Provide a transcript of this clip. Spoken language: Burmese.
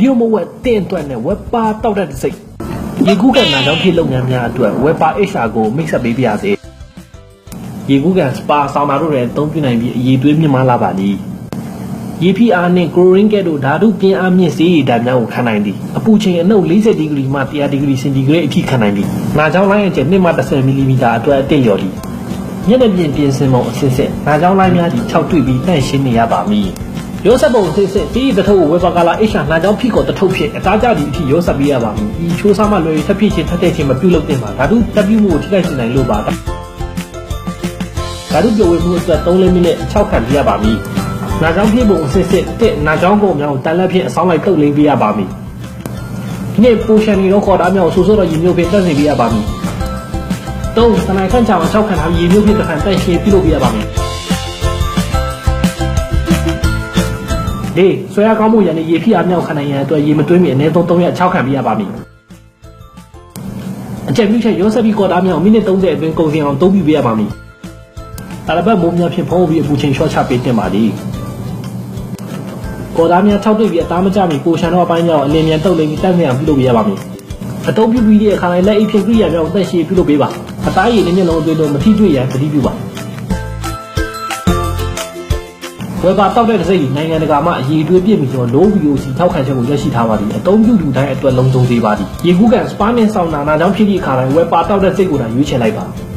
လီယိုမဝက်တင့်အတွက်နဲ့ဝက်ပါတောက်တဲ့စိတ်ရေကူးကန်နာကြောင့်ဖြစ်လုပ်ငန်းများအတွက်ဝက်ပါ HR ကိုမိတ်ဆက်ပေးပါရစေရေကူးကန်စပါဆောင်းတာတို့လည်းအသုံးပြုနိုင်ပြီးအရေးသွေးမြင့်မားလာပါသည်ရေဖိအားနှင့်ကလိုရင်းကဲ့သို့ဓာတုပြင်းအားမြင့်စေးရည်ဓာတ်များကိုခံနိုင်သည်အပူချိန်အနှုတ်40ဒီဂရီမှ100ဒီဂရီစင်တီဂရိတ်အထိခံနိုင်သည်နာချောင်းလိုင်းအကျယ်2မှ10မီလီမီတာအတွက်အတင့်လျော်သည်ညနေပြင်ပြင်စင်ပုံအစစ်စစ်နာချောင်းလိုင်းများသည်6တွေ့ပြီးနှံ့ရှင်းနေရပါမည် ရောဆက်ပုံသိစစ်တီးတထုပ်ဝေဖာကာလာအိရှာနှာကြောင်းဖိကောတထုပ်ဖြစ်အသားကြသည့်အထိရောဆက်ပေးရပါမည်။ဤချိုးစားမှလွယ်ရထပ်ဖြစ်ခြင်းထပ်တဲ့ခြင်းမပြုလုပ်သင့်ပါ။ဓာတုတက်ပြုမှုကိုထိခိုက်စေနိုင်လို့ပါ။ဓာတုပြဝေမှုအတွက်3မိနစ်6ခန့်ပြရပါမည်။နှာကြောင်းဖိပုံအစစ်စစ်တစ်နှာကြောင်းပုံများကိုတန်လက်ဖြင့်အဆောင်လိုက်တုပ်လိမ့်ပေးရပါမည်။ဒီနေ့ပိုရှန်နီရောခေါ်တာများကိုဆူဆူတော့ရေမျိုးဖြင့်တက်စေပေးရပါမည်။၃တနင်္ဂနွေခန့်ချောင်း6ခန့်ထားရေမျိုးဖြင့်တစ်ခါတက်ရှည်ပြုလုပ်ပေးရပါမည်။ ၄ဆွဲရကောင်းမှုရန်နဲ့ရေဖိအားမြောက်ခံနိုင်ရန်အတွက်ရေမသွင်းမီအနည်းဆုံး3ရက်6ခံပြရပါမည်အချက်ပြုချက်ရောဆက်ပြီးကော်တာမြောက်မိနစ်30အတွင်းကုန်စင်အောင်သုံးပြပေးရပါမည်အရဘတ်မိုးများဖြင့်ဖုံးပြီးအပူချိန်လျှော့ချပေးတင်ပါသည်ကော်သားများ၆တွေ့ပြီးအသားမကျမီပိုရှန်တော့အပိုင်းကြောင့်အလင်းမြန်တုတ်လိမ့်ပြီးတက်မြန်ပြုလုပ်ပေးရပါမည်အတုံးပြုပြီးတဲ့အခါတိုင်းလက်အိတ်ဖြင့်ကြိယာကြောင့်သက်ရှိပြုလုပ်ပေးပါအသားရည်နဲ့မျက်လုံးအသွေးတို့မထိတွေ့ရန်သတိပြုပါ ဝယ်ပါတောက်တဲ့တစ်စိတ်နိုင်ငံတကာမှအည်အသွေးပြည့်ပြီးတော့ low VOC ထောက်ခံချက်ကိုရရှိထားပါသည်။အတုံးပြုလူတိုင်းအတွက်လုံးစုံစေပါသည်။ရေကူးကန်စပါးနဲ့ဆောင်းနာနာကြောင့်ဖြစ်သည့်အခါတိုင်းဝယ်ပါတောက်တဲ့စိတ်ကိုသာရွေးချယ်လိုက်ပါ။